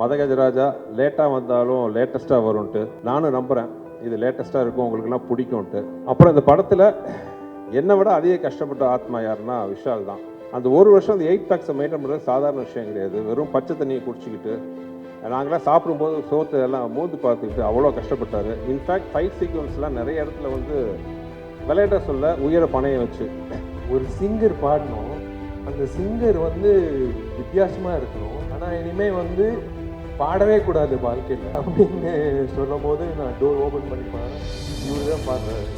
மதகஜராஜா லேட்டாக வந்தாலும் லேட்டஸ்ட்டாக வரும்ன்ட்டு நானும் நம்புகிறேன் இது லேட்டஸ்ட்டாக இருக்கும் உங்களுக்குலாம் பிடிக்கும்ன்ட்டு. அப்புறம் இந்த படத்தில் என்னை விட அதிக கஷ்டப்பட்ட ஆத்மா யாருன்னா விஷால் தான். அந்த ஒரு வருஷம் அந்த எயிட் பேக்ஸை மெயின்டைன் பண்ணுறது சாதாரண விஷயம் கிடையாது. வெறும் பச்சை தண்ணியை குடிச்சிக்கிட்டு நாங்களாம் சாப்பிடும்போது சோத்து எல்லாம் மோந்து பார்த்துக்கிட்டு அவ்வளோ கஷ்டப்பட்டார். இன்ஃபேக்ட் ஃபைட் சீக்வன்ஸ்லாம் நிறைய இடத்துல வந்து விளையாட சொல்ல உயர பணையை வச்சு. ஒரு சிங்கர் பாடணும். அந்த சிங்கர் வந்து வித்தியாசமாக இருக்கணும். ஆனால் இனிமேல் வந்து பாடவே கூடாது வாழ்க்கையில் அப்படின்னு சொல்லும் போது நான் டோர் ஓப்பன் பண்ணி பாடுறேன். இவரு தான் பாடுறாரு.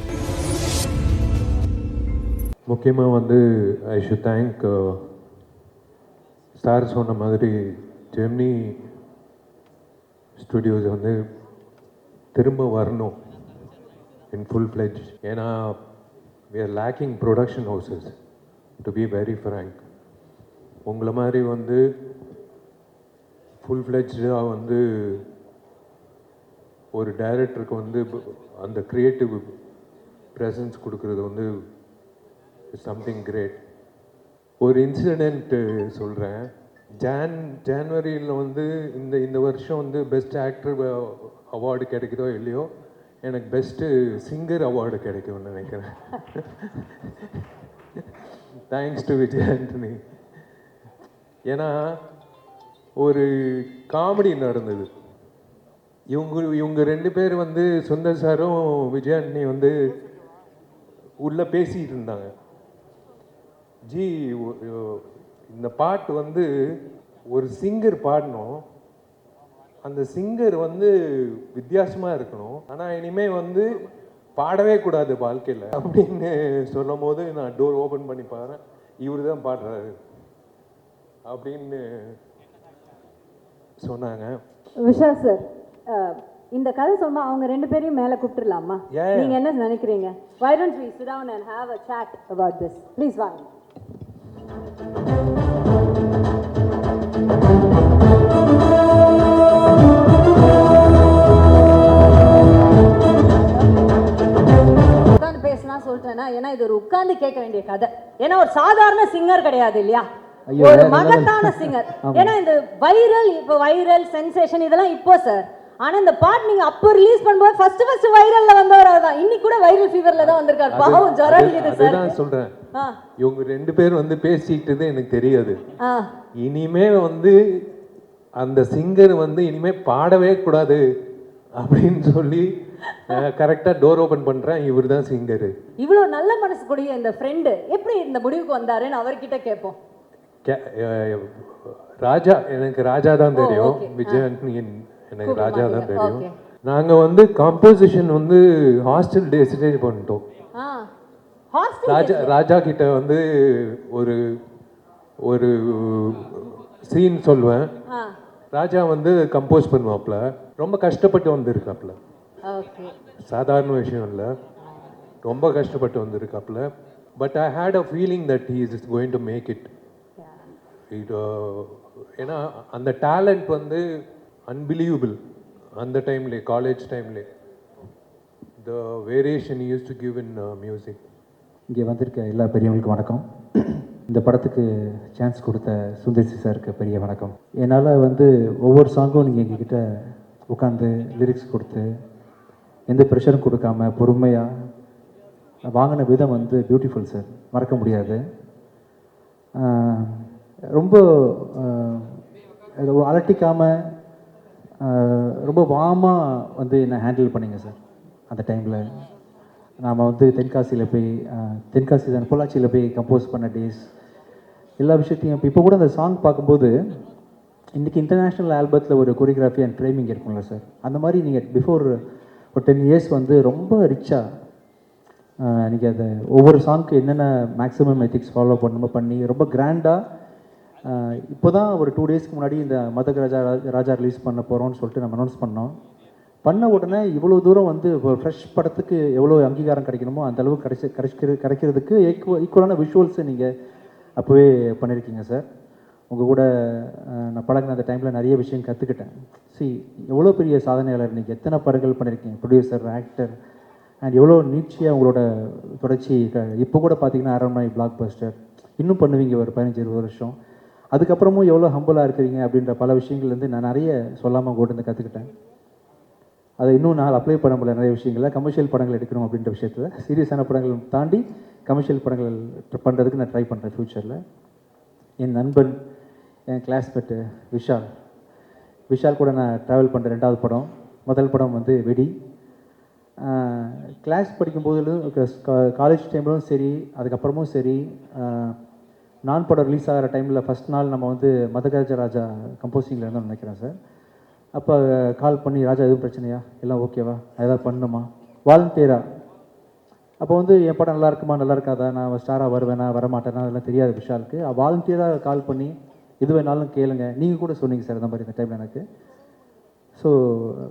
முக்கியமாக வந்து ஐ ஷுட் தேங்க் ஸ்டார் சொன்ன மாதிரி ஜெமினி ஸ்டுடியோஸ் வந்து திரும்ப வரணும். இன் ஃபுல் ஃப்ளெஜ் ஏன்னா we are lacking production houses to be very frank உங்களை மாதிரி வந்து ஃபுல் ஃப்ளெஜ்டாக வந்து ஒரு டைரக்டருக்கு வந்து அந்த க்ரியேட்டிவ் ப்ரெசன்ஸ் கொடுக்குறது வந்து சம்திங் கிரேட் ஒரு இன்சிடெண்ட்டு சொல்கிறேன் ஜான் ஜான்வரியில் வந்து இந்த இந்த வருஷம் வந்து பெஸ்ட் ஆக்டர் அவார்டு கிடைக்குதோ இல்லையோ எனக்கு பெஸ்ட்டு சிங்கர் அவார்டு கிடைக்கும்னு நினைக்கிறேன். தேங்க்ஸ் டு விஜய் ஆண்டனி ஏன்னா ஒரு காமெடி நடந்தது. இவங்க இவங்க ரெண்டு பேர் வந்து சுந்தர் சாரும் விஜய் அண்ணி வந்து உள்ளே பேசிகிட்டு இருந்தாங்க. ஜி இந்த பாட்டு வந்து ஒரு சிங்கர் பாடணும். அந்த சிங்கர் வந்து வித்தியாசமாக இருக்கணும். ஆனால் இனிமேல் வந்து பாடவே கூடாது வாழ்க்கையில் அப்படின்னு சொல்லும் போது நான் டோர் ஓப்பன் பண்ணி பாடுறேன். இவர் தான் பாடுறாரு. அப்படின்னு சொன்னாங்க. விஷால் சார் இந்த கதை சொன்னா அவங்க ரெண்டு பேரையும் மேல கூப்பிட்டுலாமா. நீங்க என்ன நினைக்கிறீங்க? Why don't we sit down and have a chat about this? Please வாங்க. உட்கார்ந்து பேசலாம் சொல்லிட்டேன்னா ஏன்னா இது ஒரு உட்கார்ந்து கேட்க வேண்டிய கதை. ஏன்னா ஒரு சாதாரண சிங்கர் கிடையாது இல்லையா? ஒரு. மகத்தான சிங்கர் ஏன்னா இந்த வைரல் இப்போ வைரல் சென்சேஷன் இதெல்லாம் இப்போ சார் ஆனா இந்த பாட்டு நீங்க அப்போ ரிலீஸ் பண்ணும்போது ஃபர்ஸ்ட் ஃபர்ஸ்ட் வைரல்ல வந்தவர் தான் இன்னைக்கு கூட வைரல் ஃபீவர்ல தான் வந்திருக்காரு. பாவம் ஜுரம் அடிக்குது சார் அதுதான் சொல்கிறேன் ஆ. இவங்க ரெண்டு பேர் வந்து பேசிக்கிட்டது எனக்கு தெரியாது. இனிமே வந்து அந்த சிங்கர் வந்து இனிமே பாடவே கூடாது அப்படின்னு சொல்லி கரெக்டாக டோர் ஓப்பன் பண்ணுறேன் இவர் தான் சிங்கரு இவ்வளவு நல்ல மனசு கூடிய இந்த ஃப்ரெண்டு எப்படி இந்த முடிவுக்கு வந்தாருன்னு அவர்கிட்ட கேட்போம். ராஜா எனக்கு ராஜா தான் தெரியும். okay. விஜய் ஆண்டனி எனக்கு ராஜா தான். தெரியும். நாங்கள் வந்து காம்போசிஷன் வந்து ஹாஸ்டல் டேஸ்டே பண்ணிட்டோம். ராஜா ராஜா கிட்ட வந்து ஒரு ஒரு சீன் சொல்லுவேன் ராஜா வந்து கம்போஸ் பண்ணுவாப்ல. ரொம்ப கஷ்டப்பட்டு வந்திருக்காப்ல. சாதாரண விஷயம் இல்லை. ரொம்ப கஷ்டப்பட்டு வந்திருக்காப்ல. But I hate a feeling that he is going to make it இது ஏன்னா அந்த டேலண்ட் வந்து அன்பிலீவபிள் அந்த டைம்லே college டைம்லே the variation use to give in music இங்கே வந்திருக்க எல்லா பெரியவங்களுக்கும் வணக்கம். இந்த படத்துக்கு சான்ஸ் கொடுத்த சுந்தர்சி சாருக்கு பெரிய வணக்கம். என்னால் வந்து ஒவ்வொரு சாங்கும் நீங்கள் எங்ககிட்ட உட்காந்து லிரிக்ஸ் கொடுத்து எந்த ப்ரெஷரும் கொடுக்காம பொறுமையாக வாங்கின விதம் வந்து பியூட்டிஃபுல் சார் மறக்க முடியாது. ரொம்ப அலட்டிக்காமல் ரொம்ப வாமாக வந்து என்னை ஹேண்டில் பண்ணிங்க சார் அந்த டைமில் நாம் வந்து தென்காசியில் போய் தென்காசி தான் பொள்ளாச்சியில் போய் கம்போஸ் பண்ண டேஸ் எல்லா விஷயத்தையும் இப்போ கூட அந்த சாங் பார்க்கும்போது இன்றைக்கி இன்டர்நேஷ்னல் ஆல்பத்தில் ஒரு கொரியோகிராஃபி அண்ட் ஃப்ரேமிங் இருக்கும்ல சார் அந்த மாதிரி நீங்கள் பிஃபோர் ஒரு டென் இயர்ஸ் வந்து ரொம்ப ரிச்சாக நீங்கள் அதை ஒவ்வொரு சாங்க்கு என்னென்ன மேக்ஸிமம் எத்திக்ஸ் ஃபாலோ பண்ணணுமோ பண்ணி ரொம்ப கிராண்டாக இப்போ தான் ஒரு டூ டேஸ்க்கு முன்னாடி இந்த மதக ராஜா ராஜா ரிலீஸ் பண்ண போகிறோம்னு சொல்லிட்டு நம்ம அனௌன்ஸ் பண்ணோம். பண்ண உடனே இவ்வளோ தூரம் வந்து ஒரு ஃப்ரெஷ் படத்துக்கு எவ்வளோ அங்கீகாரம் கிடைக்கணுமோ அந்த அளவுக்கு கிடைச்சி கிடைக்கிற கிடைக்கிறதுக்கு ஈக்குவ ஈக்குவலான விஷுவல்ஸை நீங்கள் அப்போவே பண்ணியிருக்கீங்க சார் உங்கள் கூட நான் பழகின அந்த டைமில் நிறைய விஷயம் கற்றுக்கிட்டேன் சி எவ்வளோ பெரிய சாதனையாளர் நீங்கள் எத்தனை படங்கள் பண்ணியிருக்கீங்க ப்ரொடியூசர் ஆக்டர் அண்ட் எவ்வளோ நீட்சியாக உங்களோட தொடர்ச்சி க- இப்போ கூட பார்த்தீங்கன்னா அரண்மனை பிளாக் பஸ்டர் இன்னும் பண்ணுவீங்க ஒரு பதினஞ்சு இருபது வருஷம். அதுக்கப்புறமும் எவ்வளோ ஹம்பிளாக இருக்கிறீங்க அப்படின்ற பல விஷயங்கள் வந்து நான் நிறைய சொல்லாமல் கூட இருந்து கற்றுக்கிட்டேன் அதை இன்னும் நான் அப்ளை பண்ண முடியல நிறைய விஷயங்கள கமர்ஷியல் படங்கள் எடுக்கணும் அப்படின்ற விஷயத்தில். சீரியஸான படங்கள் தாண்டி கமர்ஷியல் படங்கள் பண்ணுறதுக்கு நான் ட்ரை பண்ணுறேன் ஃப்யூச்சரில் என் நண்பன் என் கிளாஸ்மேட்டு விஷால். விஷால் கூட நான் ட்ராவல் பண்ணுற ரெண்டாவது படம். முதல் படம் வந்து வெடி. கிளாஸ் படிக்கும்போது காலேஜ் டைம்லும் சரி அதுக்கப்புறமும் சரி நான் படம் ரிலீஸ் ஆகிற டைமில் ஃபஸ்ட் நாள் நம்ம வந்து மதகராஜ ராஜா கம்போசிங்கில் இருந்தோம்னு நினைக்கிறேன் சார் அப்போ கால் பண்ணி ராஜா எதுவும் பிரச்சனையா? எல்லாம் ஓகேவா ஏதாவது பண்ணணுமா? வாலண்டியரா அப்போ வந்து என் படம் நல்லா இருக்குமா? நல்லா இருக்காதா? நான் ஸ்டாராக வருவேனா? வரமாட்டேனா? அதெல்லாம் தெரியாது விஷாலுக்கு. வாலண்டியராக கால் பண்ணி எது வேணாலும் கேளுங்க. நீங்கள் கூட சொன்னீங்க சார் இந்த மாதிரி இந்த டைமில் எனக்கு. ஸோ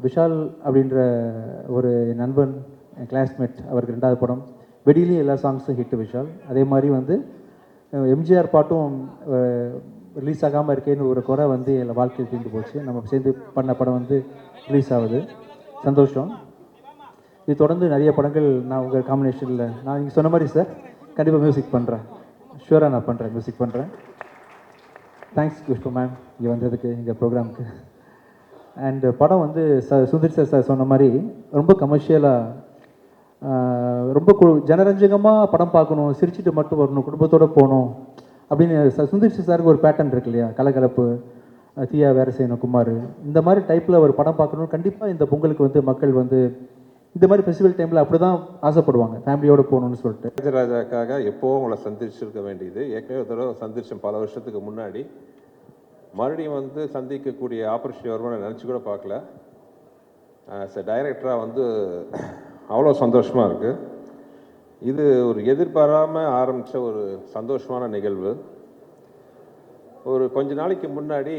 விஷால் அப்படின்ற ஒரு நண்பன் என் கிளாஸ்மேட் அவருக்கு ரெண்டாவது படம். வெடியிலையும் எல்லா சாங்ஸும் ஹிட்டு விஷால். அதே மாதிரி வந்து எம்ஜிஆர் பாட்டும் ரிலீஸ் ஆகாமல் இருக்கேன்னு ஒரு குறை வந்து என் வாழ்க்கையில் தீர்ந்து போச்சு. நம்ம சேர்ந்து பண்ண படம் வந்து ரிலீஸ் ஆகுது. சந்தோஷம். இது தொடர்ந்து நிறைய படங்கள் நான் உங்கள் காம்பினேஷனில் நான் நீங்கள் சொன்ன மாதிரி சார் கண்டிப்பாக மியூசிக் பண்ணுறேன் ஷூராக நான் பண்ணுறேன் மியூசிக் பண்ணுறேன் தேங்க்ஸ் குஷ்பு மேம் இங்கே வந்ததுக்கு எங்கள் ப்ரோக்ராமுக்கு அண்டு படம் வந்து ச சுந்தர் சார் சார் சொன்ன மாதிரி ரொம்ப கமர்ஷியலாக ரொம்ப கு ஜனரஞ்சகமாக படம் பார்க்கணும் சிரிச்சுட்டு மட்டும் வரணும் குடும்பத்தோடு போகணும் அப்படின்னு சுந்தர் சி சாருக்கு ஒரு பேட்டர்ன் இருக்கு இல்லையா? கலகலப்பு தீயா வேற செய்யணும் குமார். இந்த மாதிரி டைப்பில் ஒரு படம் பார்க்கணும் கண்டிப்பாக இந்த பொங்கலுக்கு வந்து மக்கள் வந்து இந்த மாதிரி ஃபெஸ்டிவல் டைமில் அப்படி தான் ஆசைப்படுவாங்க ஃபேமிலியோடு போகணும்னு சொல்லிட்டு. ராஜராஜாக்காக எப்போவும் உங்களை சந்திச்சிருக்க வேண்டியது. ஏற்கனவே ஒரு தடவை சந்திச்சேன் பல வருஷத்துக்கு முன்னாடி. மறுபடியும் வந்து சந்திக்கக்கூடிய ஆப்பர்ச்சுனிட்டி வருமானு நினச்சி கூட பார்க்கல. டைரக்டராக வந்து அவ்வளோ சந்தோஷமாக இருக்குது இது ஒரு எதிர்பாராமல் ஆரம்பித்த ஒரு சந்தோஷமான நிகழ்வு. ஒரு கொஞ்ச நாளைக்கு முன்னாடி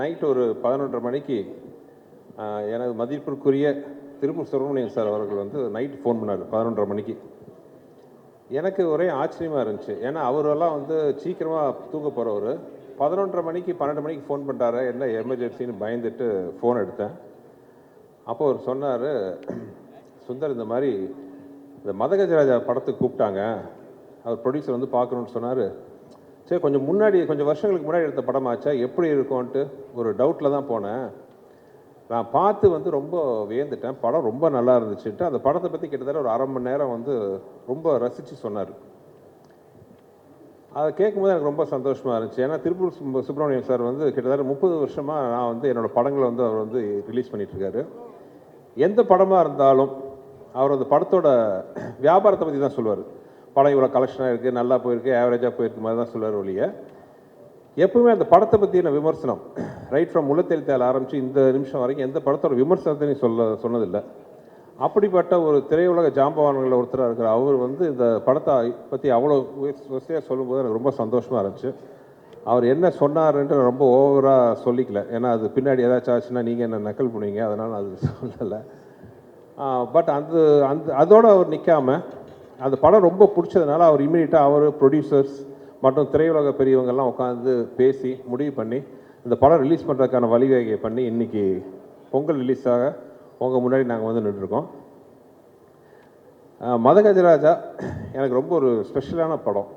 நைட் ஒரு பதினொன்றரை மணிக்கு எனது மதிப்பிற்குரிய திருப்பூர் சுப்பிரமணியன் சார் அவர்கள் வந்து நைட் ஃபோன் பண்ணார் பதினொன்றரை மணிக்கு. எனக்கு ஒரே ஆச்சரியமாக இருந்துச்சு. ஏன்னா அவரெல்லாம் வந்து சீக்கிரமாக தூங்க போகிறவர் பதினொன்றரை மணிக்கு பன்னெண்டு மணிக்கு ஃபோன் பண்ணிட்டாரு என்ன எமர்ஜென்சின்னு பயந்துட்டு ஃபோன் எடுத்தேன். அப்போ அவர் சொன்னார் சுந்தர் இந்த மாதிரி இந்த மதகஜராஜா படத்துக்கு கூப்பிட்டாங்க. அவர் ப்ரொடியூசர் வந்து பார்க்கணுன்னு சொன்னார். சரி கொஞ்சம் முன்னாடி கொஞ்சம் வருஷங்களுக்கு முன்னாடி எடுத்த படமாச்சா? எப்படி இருக்கும்ன்ட்டு ஒரு டவுட்டில் தான் போனேன். நான் பார்த்து வந்து ரொம்ப வியந்துட்டேன். படம் ரொம்ப நல்லா இருந்துச்சுன்ட்டு அந்த படத்தை பற்றி கிட்டத்தட்ட ஒரு அரை மணி நேரம் வந்து ரொம்ப ரசித்து சொன்னார். அதை கேட்கும்போது எனக்கு ரொம்ப சந்தோஷமாக இருந்துச்சு. ஏன்னா திருப்பூர் சுப்பிரமணியம் சார் வந்து கிட்டத்தட்ட முப்பது வருஷமாக நான் வந்து என்னோடய படங்களை வந்து அவர் வந்து ரிலீஸ் பண்ணிகிட்ருக்காரு எந்த படமாக இருந்தாலும் அவர் அந்த படத்தோட வியாபாரத்தை பற்றி தான் சொல்லுவார். படம் இவ்வளோ கலெக்ஷனாக இருக்குது நல்லா போயிருக்கு ஆவரேஜாக போயிருக்கு மாதிரி தான் சொல்லுவார் ஒழிய எப்பவுமே அந்த படத்தை பற்றின விமர்சனம் ரைட் ஃப்ரம் முள்ளத்தெழுத்தால் ஆரம்பித்து இந்த நிமிஷம் வரைக்கும் எந்த படத்தோட விமர்சனத்தையும் சொல்ல சொன்னதில்லை. அப்படிப்பட்ட ஒரு திரையுலக ஜாம்பவான்களில் ஒருத்தராக இருக்கிற அவர் வந்து இந்த படத்தை பற்றி அவ்வளோ வசதியாக சொல்லும்போது எனக்கு ரொம்ப சந்தோஷமாக இருந்துச்சு. அவர் என்ன சொன்னார்ன்ட்டு ரொம்ப ஓவராக சொல்லிக்கல. ஏன்னா அது பின்னாடி ஏதாச்சும் ஆச்சுன்னா நீங்கள் என்ன நக்கல் பண்ணுவீங்க? அதனால் அது சொல்லலை. பட் அந்த அந்த அதோடு அவர் நிற்காம அந்த படம் ரொம்ப பிடிச்சதுனால அவர் இமீடியட்டாக அவர் ப்ரொடியூசர்ஸ் மற்றும் திரையுலக பெரியவங்கெல்லாம் உட்காந்து பேசி முடிவு பண்ணி இந்த படம் ரிலீஸ் பண்ணுறதுக்கான வழிவகையை பண்ணி இன்னைக்கு பொங்கல் ரிலீஸ் ஆக உங்கள் முன்னாடி நாங்கள் வந்து நின்றுருக்கோம். மதகஜராஜா எனக்கு ரொம்ப ஒரு ஸ்பெஷலான படம்.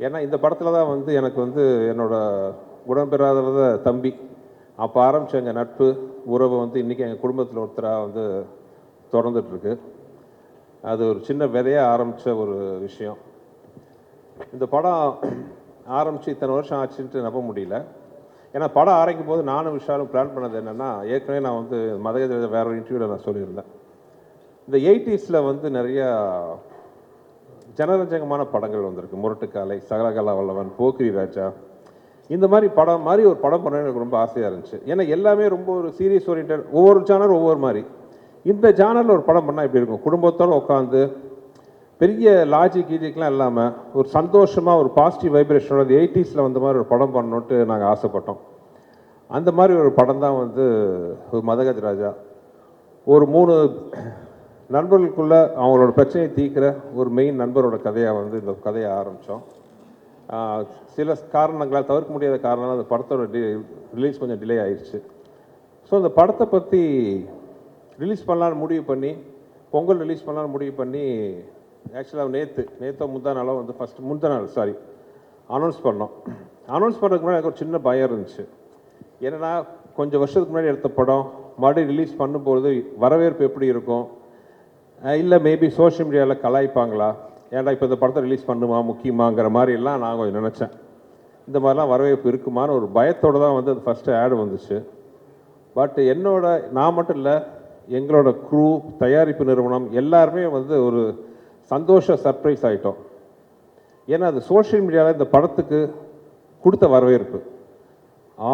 ஏன்னா இந்த படத்தில் தான் வந்து எனக்கு வந்து என்னோடய உடன்பெறாத தம்பி அப்போ ஆரம்பித்த எங்கள் நட்பு உறவு வந்து இன்றைக்கி எங்கள் குடும்பத்தில் ஒருத்தராக வந்து தொடர்ந்துட்டுருக்கு. அது ஒரு சின்ன விதையாக ஆரம்பித்த ஒரு விஷயம். இந்த படம் ஆரம்பித்து இத்தனை வருஷம் ஆச்சுன்ட்டு நம்ப முடியல. ஏன்னா படம் ஆரம்பிக்கும் போது நானும் விஷாலும் பிளான் பண்ணது என்னென்னா ஏற்கனவே நான் வந்து மதகஜ வேற ஒரு இன்டர்வியூவில் நான் சொல்லியிருந்தேன். இந்த எயிட்டிஸில் வந்து நிறையா ஜனரஞ்சகமான படங்கள் வந்திருக்கு. முரட்டுக்காலை சகலகலா வல்லவன் போக்கிரி ராஜா. இந்த மாதிரி படம் மாதிரி ஒரு படம் பண்ண எனக்கு ரொம்ப ஆசையாக இருந்துச்சு. ஏன்னா எல்லாமே ரொம்ப ஒரு சீரியஸ் ஓரியன்ட் ஒவ்வொரு சேனல் ஒவ்வொரு மாதிரி. இந்த ஜானரில் ஒரு படம் பண்ணால் இப்படி இருக்கும்? குடும்பத்தோடு உட்காந்து பெரிய லாஜிக் கீஜிக்லாம் இல்லாமல் ஒரு சந்தோஷமாக ஒரு பாசிட்டிவ் வைப்ரேஷனோட அந்த எயிட்டிஸில் வந்த மாதிரி ஒரு படம் பண்ணணுன்ட்டு நாங்கள் ஆசைப்பட்டோம். அந்த மாதிரி ஒரு படம் தான் வந்து ஒரு மதகஜ் ராஜா. ஒரு மூணு நண்பர்களுக்குள்ள அவங்களோட பிரச்சனையை தீர்க்கிற ஒரு மெயின் நண்பரோட கதையாக வந்து இந்த கதையை ஆரம்பித்தோம் சில காரணங்களால் தவிர்க்க முடியாத காரணங்களால் அந்த படத்தோட ரிலீஸ் கொஞ்சம் டிலே ஆயிடுச்சு ஸோ அந்த படத்தை பற்றி ரிலீஸ் பண்ணலான்னு முடிவு பண்ணி பொங்கல் ரிலீஸ் பண்ணலான்னு முடிவு பண்ணி ஆக்சுவலாக நேற்று நேற்று முந்தா நாளோ வந்து ஃபஸ்ட்டு முந்தா நாள் சாரி அனௌன்ஸ் பண்ணோம். அனௌன்ஸ் பண்ணுறதுக்கு முன்னாடி எனக்கு ஒரு சின்ன பயம் இருந்துச்சு. என்னென்னா கொஞ்சம் வருஷத்துக்கு முன்னாடி எடுத்த படம் மறுபடியும் ரிலீஸ் பண்ணும்போது வரவேற்பு எப்படி இருக்கும்? இல்லை மேபி சோஷியல் மீடியாவில் கலாய்ப்பாங்களா? ஏன்டா இப்போ இந்த படத்தை ரிலீஸ் பண்ணுமா முக்கியமாங்கிற மாதிரிலாம் நான் கொஞ்சம் நினச்சேன். இந்த மாதிரிலாம் வரவேற்பு இருக்குமான்னு ஒரு பயத்தோடு தான் வந்து அது ஃபஸ்ட்டு ஆடு வந்துச்சு. பட் என்னோட நான் மட்டும் இல்லை எங்களோட க்ரூ தயாரிப்பு நிறுவனம் எல்லாருமே வந்து ஒரு சந்தோஷ சர்ப்ரைஸ் ஆகிட்டோம் ஏன்னா அது சோஷியல் மீடியாவில் இந்த படத்துக்கு கொடுத்த வரவேற்பு.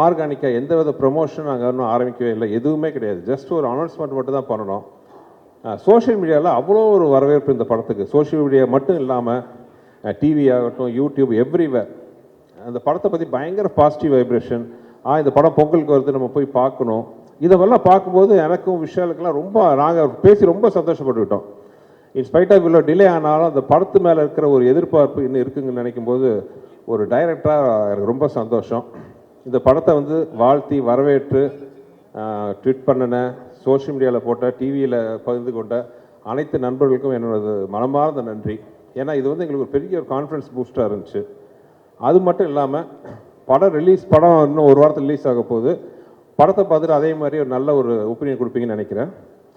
ஆர்கானிக்காக எந்த வித ப்ரொமோஷன் நாங்கள் இன்னும் ஆரம்பிக்கவே இல்லை. எதுவுமே கிடையாது. ஜஸ்ட் ஒரு அனௌன்ஸ்மெண்ட் மட்டும் தான் பண்ணணும். சோஷியல் மீடியாவில் அவ்வளோ ஒரு வரவேற்பு இந்த படத்துக்கு. சோஷியல் மீடியா மட்டும் இல்லாமல் டிவி ஆகட்டும் யூடியூப் எவ்ரிவேர் அந்த படத்தை பற்றி பயங்கர பாசிட்டிவ் வைப்ரேஷன் ஆ இந்த படம் பொங்கலுக்கு வருது நம்ம போய் பார்க்கணும். இதெல்லாம் பார்க்கும்போது எனக்கும் விஷயங்களுக்கெல்லாம் ரொம்ப நாங்கள் பேசி ரொம்ப சந்தோஷப்பட்டுக்கிட்டோம் இன்ஸ்பைட் ஆஃப் இவ்வளோ டிலே ஆனாலும் அந்த படத்து மேலே இருக்கிற ஒரு எதிர்பார்ப்பு இன்னும் இருக்குங்கன்னு நினைக்கும் போது ஒரு டைரக்டராக எனக்கு ரொம்ப சந்தோஷம். இந்த படத்தை வந்து வாழ்த்தி வரவேற்று ட்வீட் பண்ணின சோஷியல் மீடியாவில் போட்ட டிவியில் பகிர்ந்து கொண்ட அனைத்து நண்பர்களுக்கும் என்னோடது மனமார்ந்த நன்றி. ஏன்னா இது வந்து எங்களுக்கு ஒரு பெரிய ஒரு கான்ஃபிடன்ஸ் பூஸ்டாக இருந்துச்சு. அது மட்டும் இல்லாமல் படம் ரிலீஸ் படம் இன்னும் ஒரு வாரத்தில் ரிலீஸ் ஆக போகுது. படத்தை பார்த்துட்டு அதே மாதிரி ஒரு நல்ல ஒரு ஒப்பீனியன் கொடுப்பீங்கன்னு நினைக்கிறேன்.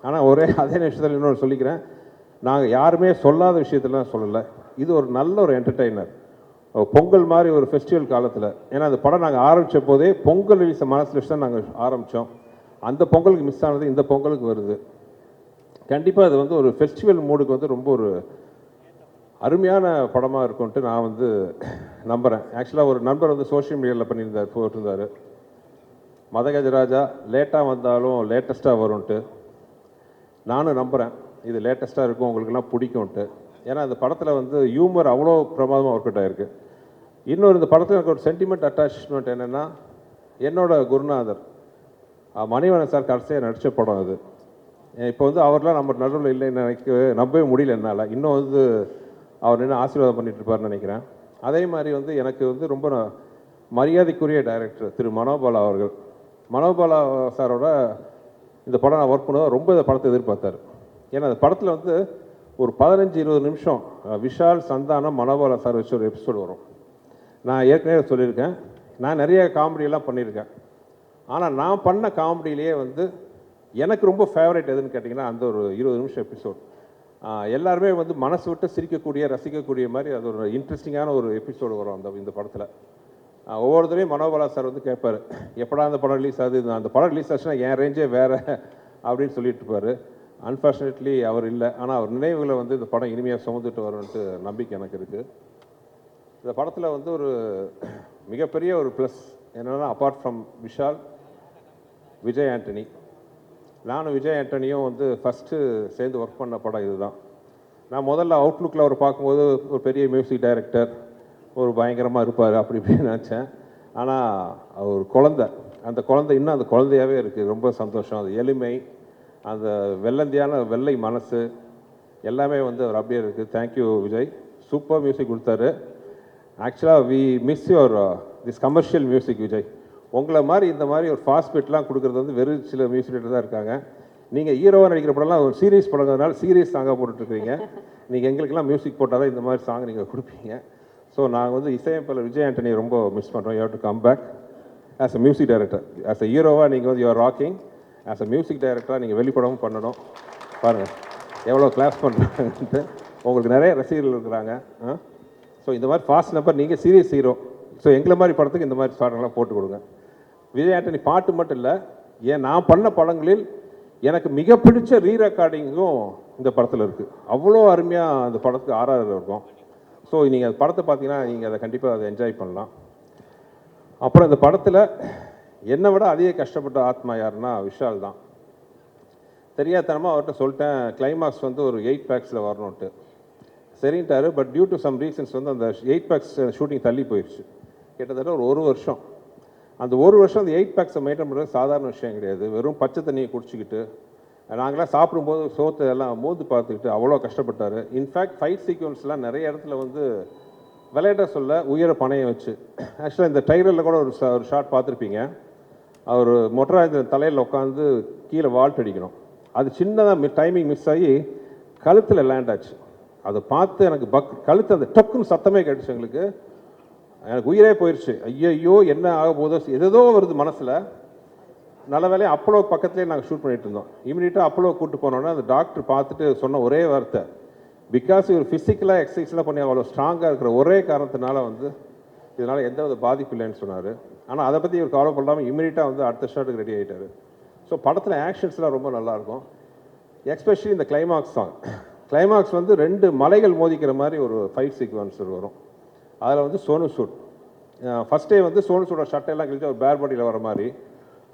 ஆனால் ஒரே அதே நிமிஷத்தில் இன்னொரு சொல்லிக்கிறேன். நாங்கள் யாருமே சொல்லாத விஷயத்தெல்லாம் சொல்லலை. இது ஒரு நல்ல ஒரு என்டர்டெய்னர் பொங்கல் மாதிரி ஒரு ஃபெஸ்டிவல் காலத்தில். ஏன்னா அந்த படம் நாங்கள் ஆரம்பித்த போதே பொங்கல் ரிலீஸை மனசில் வச்சு தான் நாங்கள் ஆரம்பித்தோம் அந்த பொங்கலுக்கு மிஸ் ஆனது இந்த பொங்கலுக்கு வருது. கண்டிப்பாக அது வந்து ஒரு ஃபெஸ்டிவல் மூடுக்கு வந்து ரொம்ப ஒரு அருமையான படமாக இருக்கும்ன்ட்டு நான் வந்து நம்புகிறேன் ஆக்சுவலாக ஒரு நண்பர் வந்து சோஷியல் மீடியாவில் பண்ணியிருந்தார் போட்டிருந்தார். மதகஜராஜா லேட்டாக வந்தாலும் லேட்டஸ்ட்டாக வரும்ன்ட்டு நானும் நம்புகிறேன் இது லேட்டஸ்ட்டாக இருக்கும் உங்களுக்கெல்லாம் பிடிக்கும்ன்ட்டு ஏன்னா இந்த படத்தில் வந்து ஹியூமர் அவ்வளோ பிரமாதமாக ஒர்க் அவுட் ஆகிருக்கு இன்னொரு இந்த படத்தில் எனக்கு ஒரு சென்டிமெண்ட் அட்டாச்மெண்ட் என்னென்னா என்னோட குருநாதர் அஹ், சார் கடைசியாக நடித்த படம் அது. இப்போ வந்து அவர்லாம் நம்ம நடுவில் இல்லைன்னு நினைக்க நம்பவே முடியல என்னால். இன்னும் வந்து அவர் என்ன ஆசீர்வாதம் பண்ணிட்டு இருப்பார்னு நினைக்கிறேன். அதே மாதிரி வந்து எனக்கு வந்து ரொம்ப மரியாதைக்குரிய டைரக்டர் திரு மனோபாலா அவர்கள். மனோபாலா சாரோட இந்த படம் நான் ஒர்க் பண்ணுவேன் ரொம்ப இந்த படத்தை எதிர்பார்த்தாரு. ஏன்னா அந்த படத்தில் வந்து ஒரு பதினஞ்சு இருபது நிமிஷம் விஷால் சந்தானம் மனோபாலா சார் வச்சு ஒரு எபிசோடு வரும். நான் ஏற்கனவே சொல்லியிருக்கேன். நான் நிறைய காமெடியெல்லாம் பண்ணியிருக்கேன். ஆனால் நான் பண்ண காமெடியிலேயே வந்து எனக்கு ரொம்ப ஃபேவரட் எதுன்னு கேட்டிங்கன்னா அந்த ஒரு இருபது நிமிஷம் எபிசோட் எல்லாருமே வந்து மனசு விட்டு சிரிக்கக்கூடிய ரசிக்கக்கூடிய மாதிரி அது ஒரு இன்ட்ரெஸ்டிங்கான ஒரு எபிசோடு வரும் அந்த இந்த படத்தில். ஒவ்வொருத்தரையும் மனோபாலா சார் வந்து கேட்பார். எப்படா அந்த படம் ரிலீஸ் ஆகுது? அந்த படம் ரிலீஸ் ஆச்சுன்னா என் ரேஞ்சே வேறு அப்படின்னு சொல்லிட்டு இருப்பார். அன்ஃபார்ச்சுனேட்லி அவர் இல்லை. ஆனால் அவர் நினைவுகளை வந்து இந்த படம் இனிமையாக சுமந்துட்டு வரும்ன்ட்டு நம்பிக்கை எனக்கு இருக்குது இந்த படத்தில் வந்து ஒரு மிகப்பெரிய ஒரு ப்ளஸ் என்னென்னா அப்பார்ட் ஃப்ரம் விஷால் விஜய் ஆண்டனி. நானும் விஜய் ஆண்டனியும் வந்து ஃபஸ்ட்டு சேர்ந்து ஒர்க் பண்ண படம் இதுதான். நான் முதல்ல அவுட்லுக்கில் அவர் பார்க்கும்போது ஒரு பெரிய மியூசிக் டைரக்டர் ஒரு பயங்கரமாக இருப்பார் அப்படி இப்படின்னு நினச்சேன். ஆனால் அவர் குழந்தை. அந்த குழந்தை இன்னும் அந்த குழந்தையாகவே இருக்குது ரொம்ப சந்தோஷம். அது எளிமை. அந்த வெள்ளந்தியான வெள்ளை மனசு. எல்லாமே வந்து அவர் அப்படியே இருக்குது தேங்க்யூ விஜய். சூப்பர் மியூசிக் கொடுத்தாரு. ஆக்சுவலாக we miss your this commercial music Vijay. உங்களை மாதிரி இந்த மாதிரி ஒரு ஃபாஸ்ட் பிட்லாம் கொடுக்குறது வந்து வெறும் சில மியூசிக் தான் இருக்காங்க. நீங்கள் ஹீரோவாக நடிக்கிற படம்லாம் ஒரு சீரியஸ் படங்கிறதுனால சீரியஸ் சாங்காக போட்டுட்ருக்கீங்க நீங்கள் எங்களுக்கெல்லாம் மியூசிக் போட்டால் தான் இந்த மாதிரி சாங் நீங்கள் கொடுப்பீங்க. ஸோ நாங்கள் வந்து இசையமைப்பாளர் விஜய் ஆண்டனி ரொம்ப மிஸ் பண்ணுறோம் you to come back as a music director as a ஹீரோவாக நீங்கள் வந்து you are rocking as a music டைரக்டராக நீங்கள் வெளிப்படவும் பண்ணணும். பாருங்கள் எவ்வளோ கிளாஸ் பண்ணுறாங்கன்ட்டு உங்களுக்கு நிறைய ரசிகர்கள் இருக்கிறாங்க. ஸோ இந்த மாதிரி ஃபாஸ்ட் நம்பர் நீங்கள் சீரியஸ் ஹீரோ ஸோ எங்களை மாதிரி படத்துக்கு இந்த மாதிரி பாடங்கள்லாம் போட்டு கொடுங்க. விஜய் ஆண்டனி பாட்டு மட்டும் இல்லை ஏன் நான் பண்ண படங்களில் எனக்கு மிக பிடிச்ச ரீ ரெக்கார்டிங்கும் இந்த படத்தில் இருக்குது அவ்வளோ அருமையாக அந்த படத்துக்கு ஆர்ஆர் இருக்கும். ஸோ நீங்கள் அந்த படத்தை பார்த்தீங்கன்னா நீங்கள் அதை கண்டிப்பாக அதை என்ஜாய் பண்ணலாம். அப்புறம் இந்த படத்தில் என்னை விட அதிக கஷ்டப்பட்ட ஆத்மா யாருன்னா விஷால் தான். தெரியாதனமாக அவர்கிட்ட சொல்லிட்டேன் கிளைமாக்ஸ் வந்து ஒரு எயிட் பேக்ஸில் வரணுன்ட்டு சரின்ட்டாரு but due to some reasons வந்து அந்த எயிட் பேக்ஸ் ஷூட்டிங் தள்ளி போயிடுச்சு கிட்டத்தட்ட ஒரு ஒரு வருஷம். அந்த ஒரு வருஷம் அந்த எயிட் பேக்ஸை மெயின்டைன் பண்ணுறது சாதாரண விஷயம் கிடையாது. வெறும் பச்சை தண்ணியை குடிச்சிக்கிட்டு நாங்களாம் சாப்பிடும்போது சோத்தை எல்லாம் மோந்து பார்த்துக்கிட்டு அவ்வளோ கஷ்டப்பட்டார். இன்ஃபேக்ட் ஃபைட் சீக்வன்ஸ்லாம் நிறைய இடத்துல வந்து விளையாட சொல்ல உயர பணையம் வச்சு. ஆக்சுவலாக இந்த டைரலில் கூட ஒரு ஒரு ஷாட் பார்த்துருப்பீங்க. அவர் மொட்டராஜன் தலையில் உட்காந்து கீழே வால்ட் அடிக்கணும். அது சின்னதாக டைமிங் மிஸ் ஆகி கழுத்தில் லேண்ட் ஆச்சு. அதை பார்த்து எனக்கு பக் கழுத்து அந்த டக்குன்னு சத்தமே கேட்டுச்சு எங்களுக்கு. எனக்கு உயிரே போயிடுச்சு ஐயோ என்ன ஆக போதோ எதோ வருது மனசில். நல்ல வேலையை அப்போலோ பக்கத்துலேயே நாங்கள் ஷூட் பண்ணிகிட்டு இருந்தோம். இமீடியட்டாக அப்போலோ கூட்டு போனோன்னா அந்த டாக்டர் பார்த்துட்டு சொன்ன ஒரே வார்த்தை. பிகாஸ் இவர் ஃபிசிக்கலாக எக்ஸசைஸ்லாம் பண்ணி அவ்வளோ ஸ்ட்ராங்காக இருக்கிற ஒரே காரணத்தினால வந்து இதனால் எந்த வித பாதிப்பு இல்லைன்னு சொன்னார். ஆனால் அதை பற்றி இவர் கவலை பண்ணாமல் இமீடியட்டாக வந்து அடுத்த ஷாட்டுக்கு ரெடி ஆகிட்டார் ஸோ படத்தில் ஆக்ஷன்ஸ்லாம் ரொம்ப நல்லாயிருக்கும் எக்ஸ்பெஷலி இந்த கிளைமாக்ஸ் சாங் கிளைமாக்ஸ் வந்து ரெண்டு மலைகள் மோதிக்கிற மாதிரி ஒரு ஃபைட் சீக்வன்ஸ் வரும். அதில் வந்து சோனு சூட் ஃபஸ்ட் டே வந்து சோனு சூடோட சட்டையெல்லாம் கழிச்சு ஒரு பேர் பாடியில் வர மாதிரி.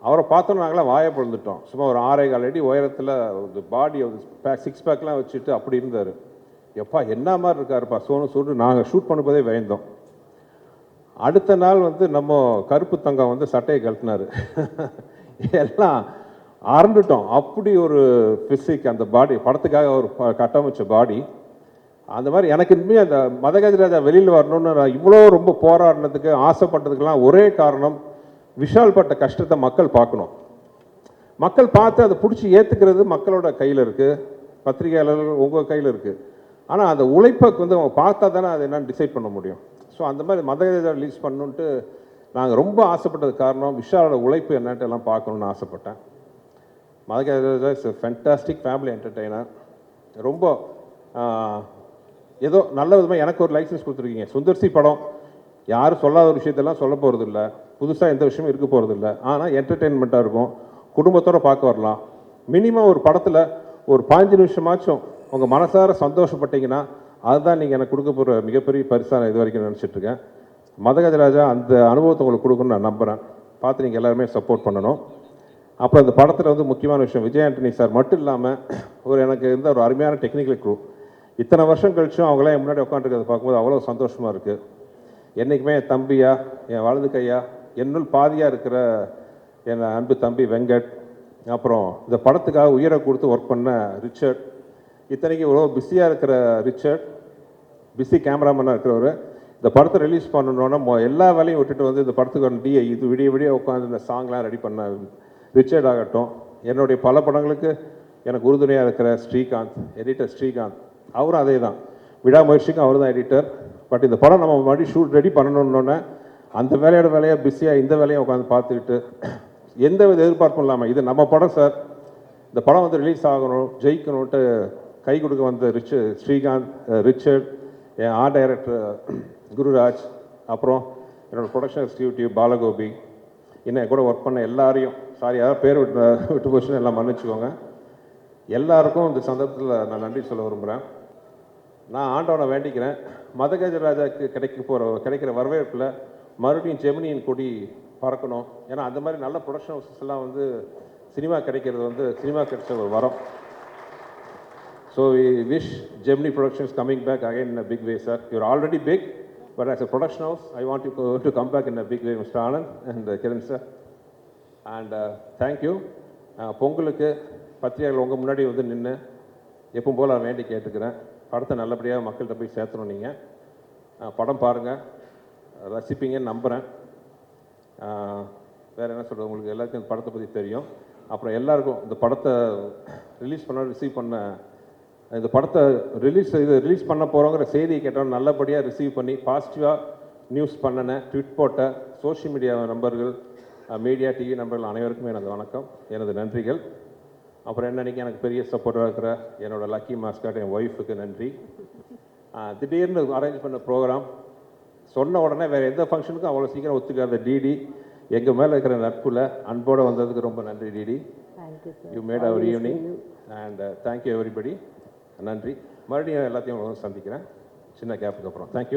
அவரை பார்த்தோம் நாங்களாம் வாயை பிறந்துட்டோம் சும்மா ஒரு ஆறே கால் அடி உயரத்தில் ஒரு பாடி பேக் சிக்ஸ் பேக்லாம் வச்சுட்டு அப்படி இருந்தார். எப்பா என்ன மாதிரி இருக்காருப்பா? சோனு சோனு நாங்கள் ஷூட் பண்ணும்போதே பயந்தோம் அடுத்த நாள் வந்து நம்ம கருப்பு தங்கம் வந்து சட்டையை கழட்டினார். எல்லாம் அரண்டுட்டோம் அப்படி ஒரு ஃபிசிக் அந்த பாடி படத்துக்காக ஒரு கட்டமைச்ச பாடி அந்த மாதிரி எனக்கு இனிமேல் அந்த மதகஜராஜா வெளியில் வரணும்னு நான் இவ்வளோ ரொம்ப போராடினதுக்கு ஆசைப்பட்டதுக்கெல்லாம் ஒரே காரணம் விஷால் பட்ட கஷ்டத்தை மக்கள் பார்க்கணும். மக்கள் பார்த்து அதை பிடிச்சி ஏற்றுக்கிறது மக்களோட கையில் இருக்குது பத்திரிகையாளர்கள் உங்கள் கையில் இருக்குது ஆனால் அந்த உழைப்பை வந்து அவங்க பார்த்தா தானே அதை என்னன்னு டிசைட் பண்ண முடியும். ஸோ அந்த மாதிரி மதகஜா ரிலீஸ் பண்ணணுன்ட்டு நாங்கள் ரொம்ப ஆசைப்பட்டது காரணம் விஷாலோட உழைப்பு என்னன்ட்டு எல்லாம் பார்க்கணுன்னு ஆசைப்பட்டேன். Madagaja is fantastic family entertainer ரொம்ப ஏதோ நல்ல விதமாக எனக்கு ஒரு லைசன்ஸ் கொடுத்துருக்கீங்க. சுந்தர்சி படம். யாரும் சொல்லாத ஒரு விஷயத்தெல்லாம் சொல்ல போகிறது இல்லை புதுசாக எந்த விஷயமும் இருக்க போகிறது இல்லை ஆனால் என்டர்டெயின்மெண்ட்டாக இருக்கும். குடும்பத்தோடு பார்க்க வரலாம். மினிமம் ஒரு படத்தில் ஒரு பாஞ்சு நிமிஷமாச்சும் உங்கள் மனசார சந்தோஷப்பட்டீங்கன்னா அதுதான் நீங்கள் எனக்கு கொடுக்க போகிற மிகப்பெரிய பரிசாக நான் இது வரைக்கும் நினச்சிட்டு இருக்கேன். மதகஜராஜா அந்த அனுபவத்தை உங்களுக்கு கொடுக்கணும்னு நான் நம்புகிறேன் பார்த்து நீங்கள் எல்லாருமே சப்போர்ட் பண்ணணும். அப்புறம் இந்த படத்தில் வந்து முக்கியமான விஷயம் விஜய் ஆண்டனி சார் மட்டும் இல்லாமல் ஒரு எனக்கு இருந்த ஒரு அருமையான டெக்னிக்கல் குரூப் இத்தனை வருஷம் கழிச்சும் அவங்களாம் முன்னாடி உட்காந்துருக்கிறத பார்க்கும்போது அவ்வளோ சந்தோஷமாக இருக்குது என்றைக்குமே என் தம்பியா என் வலது கையா என்னுள் பாதியாக இருக்கிற என் அன்பு தம்பி வெங்கட் அப்புறம் இந்த படத்துக்காக உயிரை கொடுத்து ஒர்க் பண்ண ரிச்சர்ட். இத்தனைக்கு இவ்வளோ பிஸியாக இருக்கிற ரிச்சர்ட் பிஸி கேமராமேனாக இருக்கிறவர். இந்த படத்தை ரிலீஸ் பண்ணணுன்னா மொ எல்லா வேலையும் விட்டுட்டு வந்து இந்த படத்துக்கு வந்து டிஏ இது விடிய விடிய உட்காந்து இந்த சாங்லாம் ரெடி பண்ண ரிச்சர்ட் ஆகட்டும். என்னுடைய பல படங்களுக்கு எனக்கு உறுதுணையாக இருக்கிற ஸ்ரீகாந்த் எடிட்டர் ஸ்ரீகாந்த். அவரும் அதே தான் விடாமுயற்சிக்கும் அவர் தான் எடிட்டர் பட் இந்த படம் நம்ம மறுபடியும் ஷூட் ரெடி பண்ணணுன்னொன்னே அந்த வேலையோட வேலையாக பிஸியாக இந்த வேலையை உட்காந்து பார்த்துக்கிட்டு எந்த வித எதிர்பார்ப்பும் இல்லாமல் இது நம்ம படம் சார் இந்த படம் வந்து ரிலீஸ் ஆகணும் ஜெயிக்கணும்ட்டு கை கொடுக்க வந்த ரிச் ஸ்ரீகாந்த் ரிச்சர்ட் என் ஆர்ட் டைரக்டர் குருராஜ் அப்புறம் என்னோடய ப்ரொடக்ஷன் எக்ஸிக்யூட்டிவ் பாலகோபி என்ன கூட ஒர்க் பண்ண எல்லாரையும் சாரி யாராவது பேர் விட்டு விட்டு போச்சுன்னு எல்லாம் மன்னிச்சுக்கோங்க. எல்லாருக்கும் இந்த சந்தர்ப்பத்தில் நான் நன்றி சொல்ல விரும்புகிறேன் நான் ஆண்டவனை வேண்டிக்கிறேன். மதகஜராஜாவுக்கு கிடைக்க போகிற கிடைக்கிற வரவேற்பில் மறுபடியும் ஜெமினியின் கொடி பறக்கணும். ஏன்னா அந்த மாதிரி நல்ல ப்ரொடக்ஷன் ஹவுசஸ் எல்லாம் வந்து சினிமா கிடைக்கிறது வந்து சினிமா கிடைச்ச ஒரு வரம். So we wish Gemini productions coming back again in a big way sir your already big but as a production house I want you to come back in a big way mister Anand and Kiran sir and thank you பொங்கலுக்கு பத்திரிகைகள் உங்கள் முன்னாடி வந்து நின்று எப்பவும் போல் நான் வேண்டி கேட்டுக்கிறேன். படத்தை நல்லபடியாக மக்கள்கிட்ட போய் சேர்த்துணும் நீங்கள் படம் பாருங்கள் ரசிப்பீங்கன்னு நம்புகிறேன் வேறு என்ன சொல்கிறது உங்களுக்கு எல்லாருக்கும் இந்த படத்தை பற்றி தெரியும். அப்புறம் எல்லாருக்கும் இந்த படத்தை ரிலீஸ் பண்ண ரிசீவ் பண்ண இந்த படத்தை ரிலீஸ் இது ரிலீஸ் பண்ண போகிறோங்கிற செய்தியை கேட்டோம். நல்லபடியாக ரிசீவ் பண்ணி பாசிட்டிவாக நியூஸ் பண்ணினேன் ட்விட் போட்ட சோஷியல் மீடியா நம்பர்கள் மீடியா டிவி நம்பர்கள் அனைவருக்குமே எனது வணக்கம். எனது நன்றிகள். அப்புறம் என்னன்னைக்கு எனக்கு பெரிய சப்போர்ட்டாக இருக்கிற என்னோட லக்கி மாஸ்காட் என் ஒய்ஃபுக்கு நன்றி. திடீர்னு அரேஞ்ச் பண்ண ப்ரோக்ராம் சொன்ன உடனே வேறு எந்த ஃபங்க்ஷனுக்கும் அவ்வளோ சீக்கிரம் ஒத்துக்காத டிடி எங்கள் மேலே இருக்கிற நட்புல அன்போடு வந்ததுக்கு ரொம்ப நன்றி DD you made our evening and thank you everybody நன்றி மறுபடியும் எல்லாத்தையும் சந்திக்கிறேன். சின்ன கேப்புக்கு அப்புறம். தேங்க்யூ